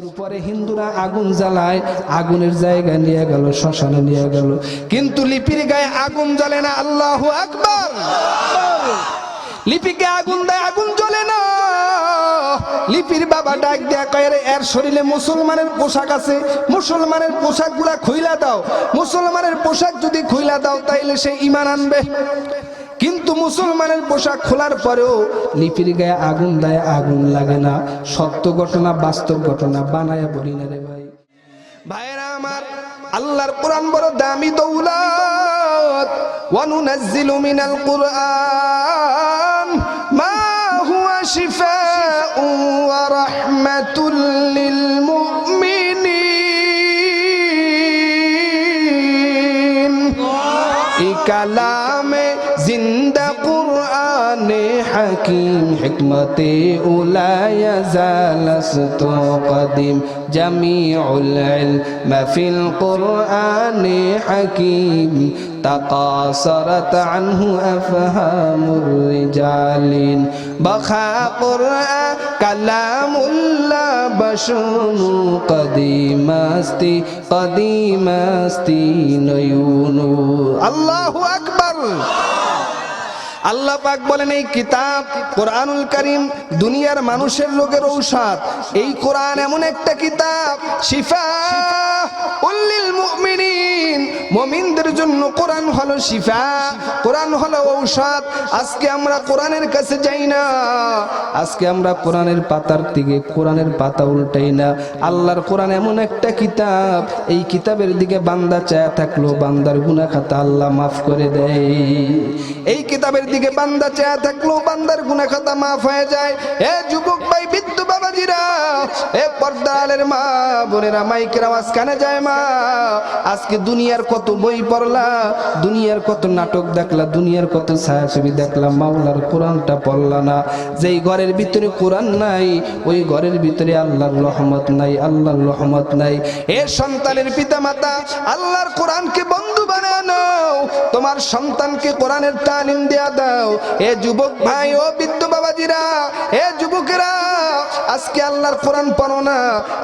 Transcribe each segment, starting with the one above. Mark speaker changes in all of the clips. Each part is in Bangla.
Speaker 1: মৃত্যুর পরে হিন্দুরা আগুন জ্বালায় আগুনের জায়গায় নিয়ে গেল শ্মশানে নিয়ে গেল। কিন্তু লিপির গায়ে আগুন জ্বলে না আল্লাহ আকবার। লিপিকে আগুন দেয় আগুন জ্বলে না। লিপির বাবা ডাক দেয়া কয় রে, এর শরীরে মুসলমানের পোশাক আছে। মুসলমানের পোশাকগুলা খুইলা দাও। মুসলমানের পোশাক যদি খুইলা দাও তাইলে সে ইমান আনবে। কিন্তু মুসলমানের পোশাক খোলার পরেও লিপির গায়ে আগুন দেয় আগুন লাগে না। সত্য ঘটনা বাস্তব ঘটনা বানায়া বলি না রে ভাই। ভাইরা আমার আল্লাহর কোরআন বড় দামি দৌলত। ওয়ানুনাজ্জিলু মিনাল কুরআন। মা হুয়া শিফাউ ওয়া রাহমাতুল লিল মুমিনিন এই لكن حكمتي ولا يزال لست قديم جميع العلم في القرآن حكيم تقاصرت عنه أفهام الرجال بخا قرآن كلام لا بشر قديم استي قديم استي نيون الله আল্লাহ পাক বলেন, এই কিতাব কোরআনুল করিম দুনিয়ার মানুষের লোকের ঔষধ। এই কোরআন এমন একটা কিতাব, শিফা উল্লিল মুমিনদের জন্য কোরআন হলো শিফা, কোরআন হলো ঔষধ। আজকে আমরা কোরআনের কাছে যাই না। আজকে আমরা কোরআনের পাতার দিকে, কোরআনের পাতা উল্টাই না। আল্লাহর কোরআন এমন একটা কিতাব, এই কিতাবের দিকে বান্দা চায়া থাকল, বান্দার গুনাহ খাতা আল্লাহ মাফ করে দেয়। এই কিতাবের দিকে বান্দা চেয়া থাকল, বান্দার গুনাহ খাতা মাফ হয়ে যায়। এ যুবক ভাই, বৃদ্ধ বাবাজিরা এ পর্দালের মা, বোনেরা, মাইকের আওয়াজ কানে যায় মা। আজকে দুনিয়ার কত বই পড়লা, দুনিয়ার কত নাটক দেখলা, দুনিয়ার কত ছায়াছবি দেখলাম মাওলার কোরআনটা পড়লা না। যেই ঘরের ভিতরে কোরআন নাই, ওই ঘরের ভিতরে আল্লাহর রহমত নাই, আল্লাহর রহমত নাই। এ সন্তানের পিতা মাতা আল্লাহর কোরআনকে বন্ধু বানায় নাও, তোমার সন্তানকে কোরআনের তালিম দেয়া দাও। এ যুবক ভাই, ও বৃদ্ধ বাবাজিরা, এ যুবকেরা, আজকে আল্লাহর কোরআন পড়ো না।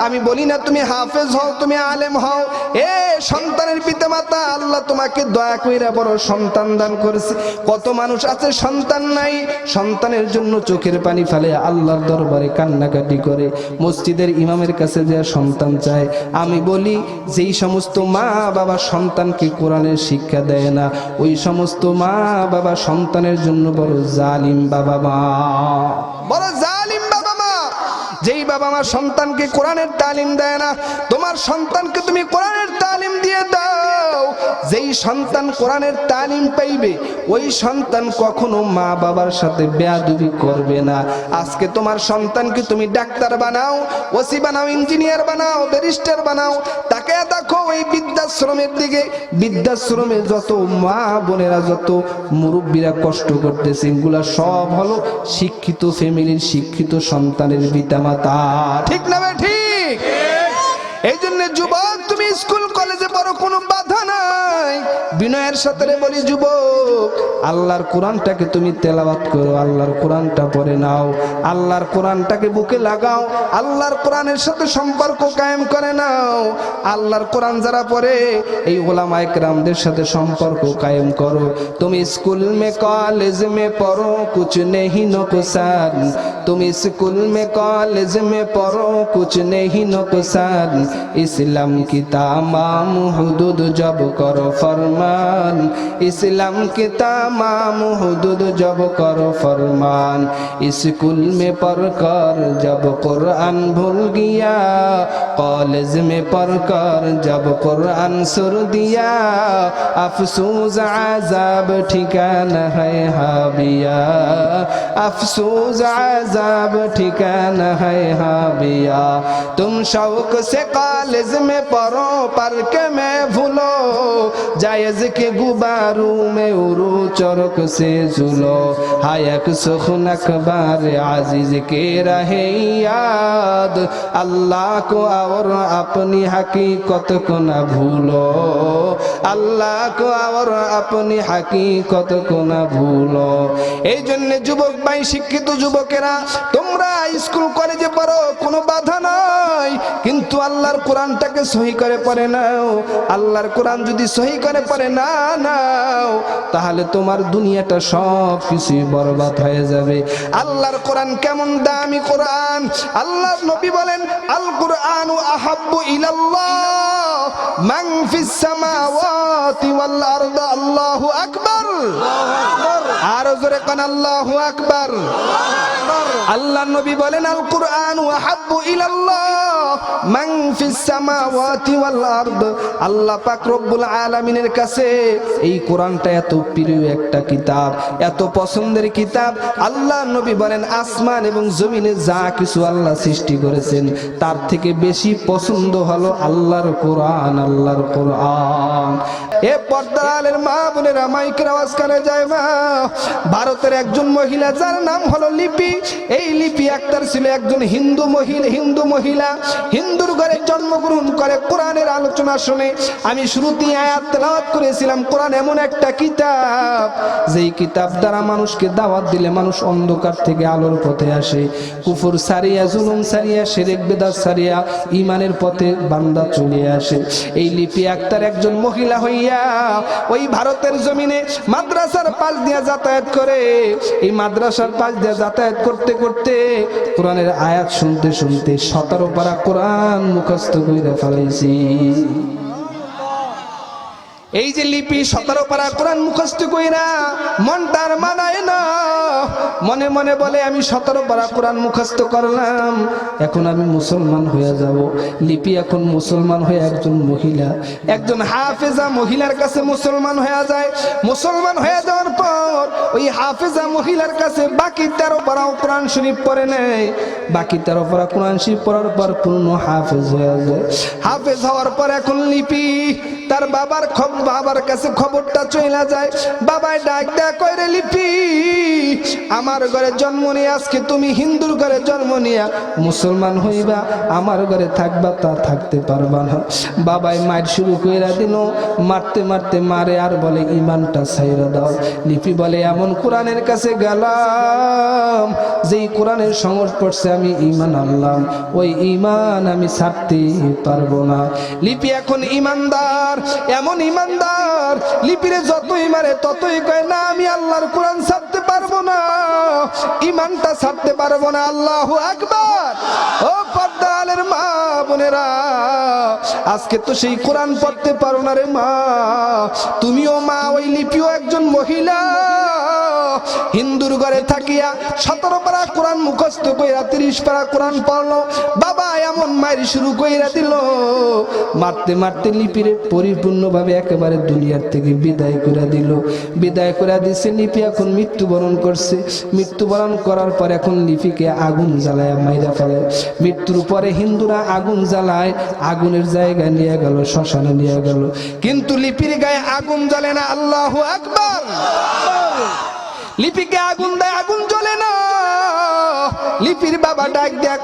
Speaker 1: আমি বলি না তুমি হাফেজ হও, তুমি আলেম হও। এ সন্তানের পিতা মাতা আল্লাহ তোমাকে দয়া কইরা বড় সন্তান দান করেছে। কত মানুষ আছে, সন্তান নাই। সন্তানের জন্য চোখের পানি ফেলে আল্লাহর দরবারে কান্নাকাটি করে। মসজিদের ইমামের কাছে যে সন্তান চায়, আমি বলি, যেই সমস্ত মা বাবা সন্তানকে কোরআনের শিক্ষা দেয় না, ওই সমস্ত মা বাবা সন্তানের জন্য বড় জালিম বাবা মা। বড় জালিম বাবা মা। যেই বাবা মা সন্তানকে কোরআনের তালিম দেয় না, তোমার সন্তানকে তুমি কোরআনের তালিম দিয়ে দাও। যেই সন্তান কোরআনের তালিম পাইবে ওই সন্তান কখনো মা বাবার সাথে বেয়াদুবি করবে না। আজকে তোমার সন্তানকে তুমি ডাক্তার বানাও ওসি বানাও ইঞ্জিনিয়ার বানাও ব্যারিস্টার বানাও তাকে দেখো ওই বৃদ্ধাশ্রমের দিকে। বৃদ্ধাশ্রমে যত মা বোনেরা যত মুরব্বীরা কষ্ট করতেছে এগুলা সব হলো শিক্ষিত ফ্যামিলির শিক্ষিত সন্তানের পিতামাতা। ঠিক না ভাই? ঠিক। এই জন্য যুবক তুমি স্কুল কলেজে পড়ো কোনো বাধা নাই। বিনয়ের সাথে বলি, যুবক, আল্লাহর কোরআনটাকে তুমি তেলাওয়াত করো, আল্লাহর কোরআনটা পড়ে নাও, আল্লাহর কোরআনটাকে বুকে লাগাও, আল্লাহর কোরআনের সাথে সম্পর্ক কায়েম করে নাও। আল্লাহর কোরআন যারা পড়ে, এই ওলামা একরামদের সাথে সম্পর্ক কায়েম করো। তুমি স্কুল মে, কলেজ মে পড়ো, কুছ নেহি নুকসান তুমি স্কুল মে, কলেজ মে পড়ো, কুছ নেহি নুকসান ইসলাম কি তামাম तमाम हदूद जब करो फरमान। इस्लाम के तमाम हदूद जब करो फरमान। स्कूल में पढ़ कर जब कुरान भूल गया। कॉलेज में पढ़ कर जब कुरान सुर दिया। अफसोस आजाब ठिकाना है हाबिया। अफसोस आजाब ठिकाना है हाबिया। तुम शौक से कॉलेज में पढ़ो, पढ़ के मैं भूलो जायज के गुबारू में उरू चरक से झूलो हायक सुखन अखबार आजिज के रहे याद अल्लाह को और अपनी हकीकत को न भूलो अल्लाह को और अपनी हकीकत को न भूलो এই জন্য যুবক ভাই শিক্ষিত যুবকেরা তোমরা স্কুল কলেজে পড়ো কোনো বাধা নাই কিন্তু কিন্তু আল্লাহর কোরআনটাকে সহি করে পড়ে নাও আল্লাহর কোরআন যদি সহি করে পড়ে, না নাও, তাহলে তোমার দুনিয়াটা সব কিছুই বরবাদ হয়ে যাবে। আল্লাহর কোরআন কেমন দামি কোরআন? আল্লাহর নবী বলেন আল কোরআন আহাব্বু ইলাল্লাহ, মান ফিস সামাওয়াতি ওয়াল আরদ, আল্লাহু আকবার। আর জোরে কোন, আল্লাহু আকবার। আল্লাহ নবী বলেন আল কোরআন আহাব্বু ইলাল্লাহ, মান ফিস সামাওয়াতি ওয়াল আরদ। আল্লাহ পাক রব্বুল আলামিনের কাছে এই কোরআনটা এত প্রিয় একটা কিতাব, এত পছন্দের কিতাব। আল্লাহ নবী বলেন, আসমান এবং জমিনে যা কিছু আল্লাহ সৃষ্টি করেছেন, তার থেকে বেশি পছন্দ হলো আল্লাহর কোরআন আল্লাহর কোরআন। এ পর্দালের মা বোনেরা, মাইকের আওয়াজ কানে যায় মা। ভারতের একজন মহিলা, যার নাম হলো লিপি। এই লিপি আক্তার ছিল একজন হিন্দু মহিলা হিন্দু মহিলা। হিন্দুর ঘরে জন্মগ্রহণ করে, কোরআনের আলোচনা শুনে। আমি শুরুতেই আয়াত তেলাওয়াত করেছিলাম, কোরআন এমন একটা কিতাব, যেই কিতাব দ্বারা মানুষকে দাওয়াত দিলে মানুষ অন্ধকার থেকে আলোর পথে আসে। কুফর সারিয়া, জুলুম সারিয়া সেরেক বেদাত সারিয়া, ইমানের পথে বান্দা চলে আসে। এই লিপি আক্তার একজন মহিলা হইয়া ওই ভারতের জমিনে মাদ্রাসার পাশ দিয়ে যাতায়াত করে। এই মাদ্রাসার পাশ দিয়ে যাতায়াত করতে করতে কোরআনের আয়াত শুনতে শুনতে সতেরো পারা কোরআন মুখস্থ করে ফেলাইছি। এই যে লিপি সতেরো পারা কোরআন মুখস্থ কইরা মনটার মানায় না। মনে মনে বলে, আমি সতেরো পারা কোরআন মুখস্থ করলাম, এখন আমি মুসলমান হয়ে যাব। লিপি এখন মুসলমান হয়ে একজন মহিলা। একজন হাফেজা মহিলার কাছে মুসলমান হয়ে যায়। মুসলমান হয়ে যাওয়ার পর ওই হাফেজা মহিলার কাছে বাকি তেরো পারাও কোরআন শরীফ পড়ে নেয়। বাকি তেরো পারা কোরআন শরীফ পড়ার পর পূর্ণ হাফেজ হয়ে যায়। হাফেজ হওয়ার পর এখন লিপি তার বাবার বাবার কাছে খবরটা চলে যায়। বাবায় ডাক দেয় কইরে লিপি। আমার ঘরে জন্ম নিয়ে, আজকে তুমি হিন্দুর ঘরে জন্ম নিয়া মুসলমান হইবা, আমার ঘরে থাকবা তা থাকতে পারবা না। বাবাই মার শুরু কইরা দিল, মারতে মারতে মারে আর বলে ইমানটা ছাইরা দাও। লিপি বলে, এমন কোরআনের কাছে গেলাম, যেই কোরআনের সংস্পর্শে আমি ইমান আনলাম। ওই ইমান আমি ছাড়তে পারব না। লিপি এখন ইমানদার এমন ইমানদার লিপিরে যতই মারে ততই কয়, না, আমি আল্লাহর কোরআন ছাড়তে পারব না। ইমানটা ছাড়তে পারব না, আল্লাহ একবার ও পর্দালের মা বোনেরা, আজকে তো সেই কোরআন পড়তে পারো না রে মা। তুমিও মা, ওই লিপিও একজন মহিলা। হিন্দুর ঘরে থাকিয়া সতেরো পারা কোরআন মুখস্থ কইরা, তিরিশ পারা কোরআন পড়ল। বাবা এমন মায়ের শুরু কইরা দিল। মারতে মারতে লিপিরে পরিপূর্ণভাবে একেবারে দুনিয়ার থেকে বিদায় করে দিল। বিদায় করে দিছে, লিপি এখন মৃত্যুবরণ করছে। মৃত্যুবরণ করার পর এখন লিপিকে আগুন জ্বালায়, মাইরা ফেলে। মৃত্যুর পরে হিন্দুরা আগুন জ্বালায়, আগুনের জায়গা নিয়ে গেল, শ্মশানে নিয়ে গেল। কিন্তু লিপির গায়ে আগুন জ্বালে না, আল্লাহ আকবার। লিপিকে আগুন দেয়, আগুন জ্বলে না। লিপির বাবা ডাক দেয়া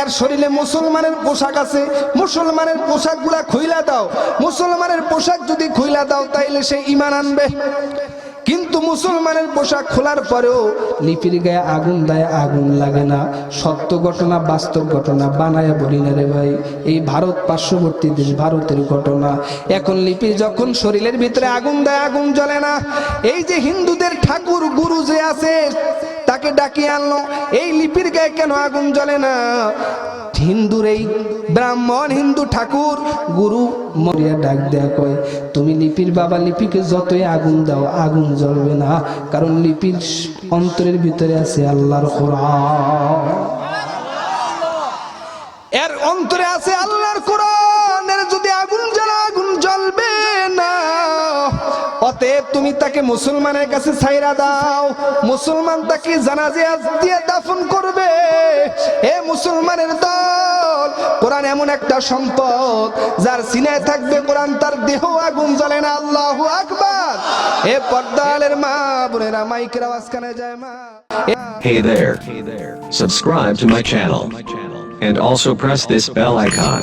Speaker 1: এর শরীরে মুসলমানের পোশাক আছে। মুসলমানের পোশাকগুলা খুইলা দাও। মুসলমানের পোশাক যদি খুইলা দাও, তাইলে সে ইমান আনবে। কিন্তু মুসলমানের পোশাক খোলার পরেও লিপির গায়ে আগুন দেয়, আগুন লাগে না। সত্য ঘটনা, বাস্তব ঘটনা বানায় বলি না রে ভাই। এই ভারত পার্শ্ববর্তী দেশ, ভারতের ঘটনা। এখন লিপি যখন শরীরের ভিতরে আগুন দেয়, আগুন জ্বলে না। এই যে হিন্দুদের ঠাকুর, গুরু যে আছে, তাকে ডাকিয়ে আনলো। এই লিপির গায়ে কেন আগুন জ্বলে না? হিন্দুর এই ব্রাহ্মণ হিন্দু ঠাকুর, গুরু মরিয়া ডাক দেয়া কয়, তুমি লিপির বাবা লিপিকে যতই আগুন দাও, আগুন জ্বলবে না, কারণ লিপির অন্তরের ভিতরে আছে আল্লাহর কোরআন। এর অন্তরে অতএব তুমি তাকে মুসলমানের কাছে ছাইরা দাও মুসলমান তাকে জানাজে দিয়ে দাফন করবে এ মুসলমানের দল, কোরআন এমন একটা সম্পদ যার সিনায় থাকবে, কোরআন তার দেহ আগুন জ্বলে না আল্লাহ আকবার এ পর্দালের মা, বোনেরা, মাইকের আওয়াজ কানে যায় মা
Speaker 2: Hey there. Subscribe to my channel. And also press this bell icon.